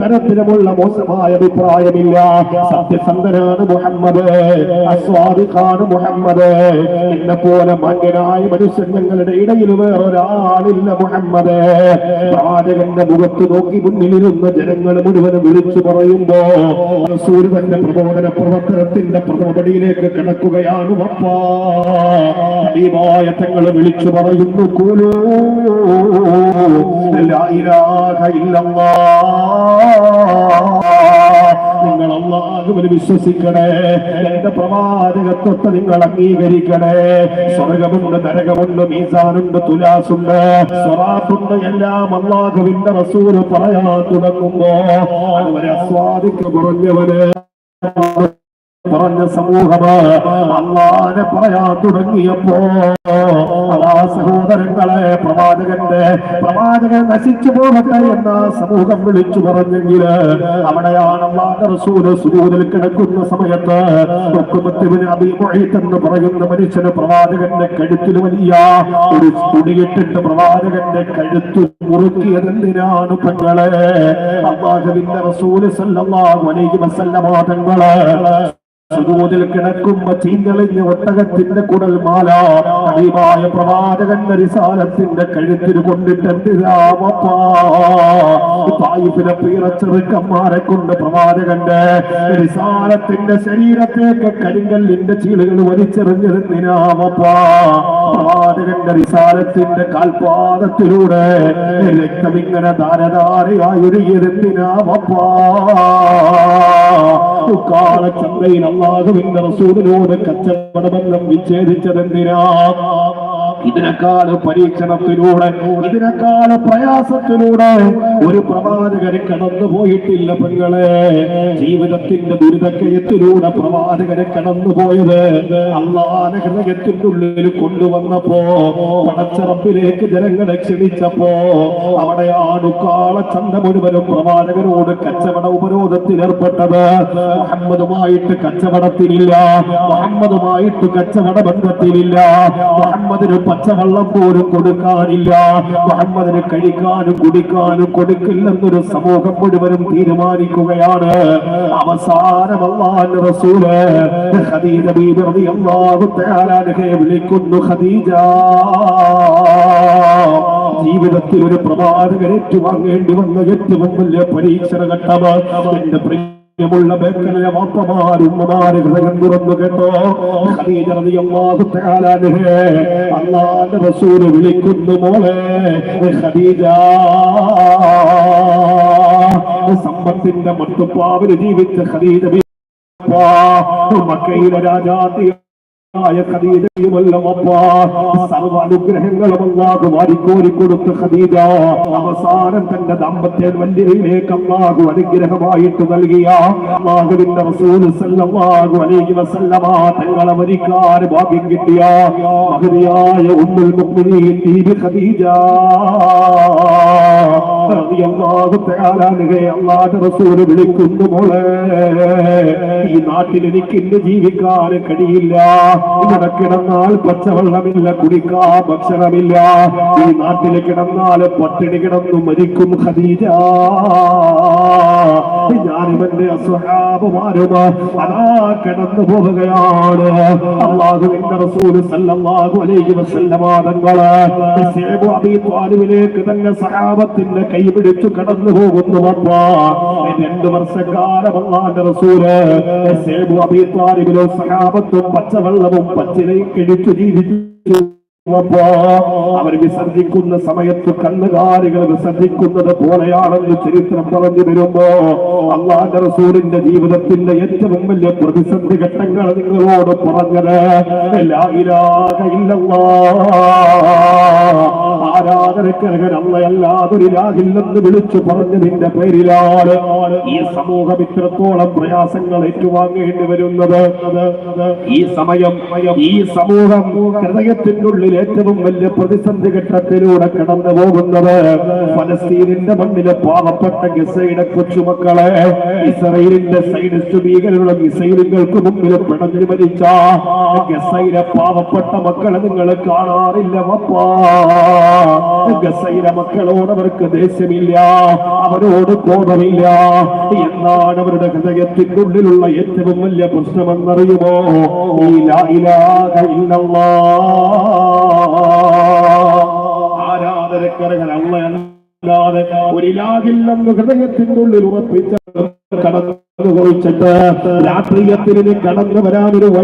തരത്തിലുമുള്ള മോശമായ അഭിപ്രായമില്ല. സത്യസന്ധനാണ് മുഹമ്മദ് അസ്വാദിഖാണ് മുഹമ്മദ്. എന്നെ പോലെ മന്യനായ മനുഷ്യൻ ഞങ്ങളുടെ ഇടയിൽ വേറൊരാളില്ല മുഹമ്മദ്. പ്രവാചകന്റെ മുഖത്ത് നോക്കി മുന്നിലിരുന്ന ജനങ്ങൾ മുഴുവനും വിളിച്ചു പറയുമ്പോ സൂര്യന്റെ പ്രബോധന പ്രവർത്തനത്തിന്റെ പ്രഥമപടിയിലേക്ക് കിടക്കുകയാണ് വപ്പാ ഹബീബായ തങ്ങൾ വിളിച്ചു പറയുന്നു കൂലൂ ലാ ഇലാഹ ഇല്ലല്ലാഹ് നിങ്ങൾ അള്ളാഹുവിൽ വിശ്വസിക്കണേ. എന്റെ പ്രവാചകത്വത്തെ നിങ്ങൾ അംഗീകരിക്കണേ. സ്വർഗമുണ്ട് നരകമുണ്ട് മീസാനുണ്ട് തുലാസുണ്ട്. സ്വറാത്തുണ്ട് എല്ലാം അള്ളാഹുവിന്റെ റസൂൽ പറയാൻ തുടങ്ങുമ്പോ അവരെ ആസ്വാദിക്ക കുറഞ്ഞവന്. പറഞ്ഞ സമൂഹമ് അള്ളാനെ പറയാൻ തുടങ്ങിയപ്പോ അതാ സഹോദരങ്ങളെ പ്രവാചകന്റെ പ്രവാചകൻ നശിച്ചു പോകട്ടെ എന്ന സമൂഹം വിളിച്ചു പറഞ്ഞെങ്കിൽ അവിടെയാണ് റസൂൽ കിടക്കുന്ന സമയത്ത് എന്ന് പറയുന്ന മനുഷ്യന് പ്രവാചകന്റെ കഴുത്തിൽ വലിയ ഒരു തുടിയിട്ടിട്ട് പ്രവാചകന്റെ കഴുത്ത് മുറുക്കിയതെന്തിനാണ് പെങ്ങളെ? അള്ളാഹുവിന്റെ റസൂൽ സല്ലല്ലാഹു അലൈഹി വസല്ലമ തങ്ങൾ സുദൂതിൽ കിടക്കുമ്പോ ചീഞ്ഞളിഞ്ഞ ഒട്ടകത്തിന്റെ കുടൽ മാല. അടിമായ പ്രവാചകന്റെ റിസാലത്തിന്റെ കഴുത്തിൽ കൊണ്ടിട്ടെന്ത് തായിഫിലെ പീറച്ചെറുക്കന്മാരെ കൊണ്ട് പ്രവാചകന്റെ റിസാലത്തിന്റെ ശരീരത്തേക്ക് കരിങ്കല്ലിന്റെ ചീളുകൾ വലിച്ചെറിഞ്ഞിരുന്നിനാമപ്പാ പ്രവാചകന്റെ റിസാലത്തിന്റെ കാൽപാദത്തിലൂടെ രക്തം ഇങ്ങനെ ധാരധാരയായി ഒഴുകിയിരുന്നിനാമപ്പാ കാലച്ചന്തയിൽ അള്ളാഹുവിന്റെ റസൂലിനോട് കച്ചവടബന്ധം വിച്ഛേദിച്ചതെന്തിനാ? ഇതിനേക്കാൾ പരീക്ഷണത്തിലൂടെ ഇതിനേക്കാൾ പ്രയാസത്തിലൂടെ ഒരു പ്രവാചകന് കടന്നു പോയിട്ടില്ല പെങ്ങളെ. ജീവിതത്തിന്റെ ദുരിതക്കയത്തിലൂടെ പ്രവാചകരെ കടന്നു പോയത് അള്ളാന ഹൃദയത്തിന്റെ ഉള്ളിൽ കൊണ്ടുവന്നപ്പോ പടച്ചറപ്പിലേക്ക് ജനങ്ങളെ ക്ഷണിച്ചപ്പോ അവിടെയാണ് കാളച്ചന്ത മുഴുവനും പ്രവാചകനോട് കച്ചവട ഉപരോധത്തിൽ ഏർപ്പെട്ടത്. മുഹമ്മദുമായിട്ട് കച്ചവടത്തിലില്ല മുഹമ്മദുമായിട്ട് കച്ചവട ബന്ധത്തിലില്ല മുഹമ്മദിന് പച്ചവെള്ളം പോലും കൊടുക്കാനില്ല. മുഹമ്മദിന് കഴിക്കാനും കുടിക്കാനും കൊടുക്കില്ലെന്നൊരു സമൂഹം മുഴുവനും തീരുമാനിക്കുകയാണ്. അവസാനം റസൂൽ റളിയല്ലാഹു തആല വിളിക്കുന്നു. ഖദീജ ജീവിതത്തിൽ ഒരു പ്രവാചകൻ ഏറ്റുവാങ്ങേണ്ടി വന്ന ഏറ്റവും വലിയ പരീക്ഷണ ഘട്ടമാണ് എന്റെ കേട്ടോ. വിളിക്കുന്നു സമ്പത്തിന്റെ മട്ടുപ്പാവിൽ ജീവിച്ച ഖദീജ മക്കയിലെ രാജാത്തി സർവ അനുഗ്രഹങ്ങളും അള്ളാഹു വാരിക്കോരി കൊടുത്ത് ഖദീജ. അവസാനം തന്റെ ദാമ്പത്യ വല്യതയിലേക്ക് അള്ളാഹു അനുഗ്രഹമായിട്ട് നൽകിയ അള്ളാഹുവിന്റെ റസൂൽ സല്ലല്ലാഹു അലൈഹി വസല്ലമ തങ്ങളെ മരിക്കാൻ ഭാഗ്യം കിട്ടിയ മഹതിയായ ഉമ്മുൽ മുഅ്മിനീൻ ഖദീജ. റളിയല്ലാഹു റസൂൽ വിളിക്കുന്നു മോളെ. ഈ നാട്ടിൽ എനിക്ക് ഇന്ന് ജീവിക്കാൻ കഴിയില്ല ഇവിടെ കിടന്നാൽ പച്ചവെള്ളമില്ല കുടിക്കാൻ ഭക്ഷണമില്ല. ഈ നാട്ടിൽ കിടന്നാൽ പട്ടിണി കിടന്നു മരിക്കും ഖദീജ. ഞാനിവന്റെ അസ്വഹാബുമാരും അതാ കിടന്നു പോവുകയാണ്. അള്ളാഹുവിന്റെ റസൂൽ സല്ലല്ലാഹു അലൈഹി വസല്ലമ തങ്ങൾ. തന്നെ സഹാബത്തിന്റെ പിടിച്ചു കടന്നു പോകുന്നു രണ്ട് വർഷക്കാലം അള്ളാന്റെ റസൂൽ സഹാബത്തും പച്ചവെള്ളവും പച്ചിലയും കിഴിച്ചു ജീവിച്ചു. അവർ വിസർജിക്കുന്ന സമയത്ത് കന്നുകാലികൾ വിസർജിക്കുന്നത് പോലെയാണെന്ന് ചരിത്രം പറഞ്ഞു വരുമ്പോ അള്ളാന്റെ റസൂലിന്റെ ജീവിതത്തിന്റെ ഏറ്റവും വലിയ പ്രതിസന്ധി ഘട്ടങ്ങൾ നിങ്ങളോട് പറഞ്ഞത്. എല്ലാ ഇല്ലല്ലാഹ്. ആരാധനക്കരകൻ വിളിച്ചു വിളിച്ചു പറഞ്ഞതിന്റെ പേരിലാണ് ഈ സമൂഹം ഇത്രത്തോളം പ്രയാസങ്ങൾ ഏറ്റുവാങ്ങേണ്ടി വരുന്നത് ഈ സമയം ഈ സമൂഹം ഹൃദയത്തിനുള്ളിൽ ഏറ്റവും വലിയ പ്രതിസന്ധി ഘട്ടത്തിലൂടെ കടന്നു പോകുന്നത് ഫലസ്തീനിന്റെ മണ്ണിലെ പാവപ്പെട്ട ഗസയുടെ കൊച്ചുമക്കളെ ഇസ്രയേലിന്റെ സൈനിസ്റ്റ് ഭീകരരുടെ മിസൈലുകൾക്ക് മുമ്പിൽ പിടഞ്ഞു മരിച്ച ഗസയിലെ പാവപ്പെട്ട മക്കളെ നിങ്ങൾ കാണാറില്ല പപ്പാ ഗസയിലെ മക്കളോട് അവർക്ക് ദേഷ്യമില്ല. അവരോട് കോപമില്ല. എന്നാണ് അവരുടെ ഹൃദയത്തിന്റെ ഉള്ളിലുള്ള ഏറ്റവും വലിയ പ്രശ്നമെന്നറിയുമോ? ഈ ഒരിലാകില്ലെന്ന് ഹൃദയത്തിന്റെ ഉള്ളിൽ ഉറപ്പിച്ച കടന്നു കുറിച്ചിട്ട് രാത്രിയത്തിൽ ഇനി കടന്നു വരാനൊരു വഴി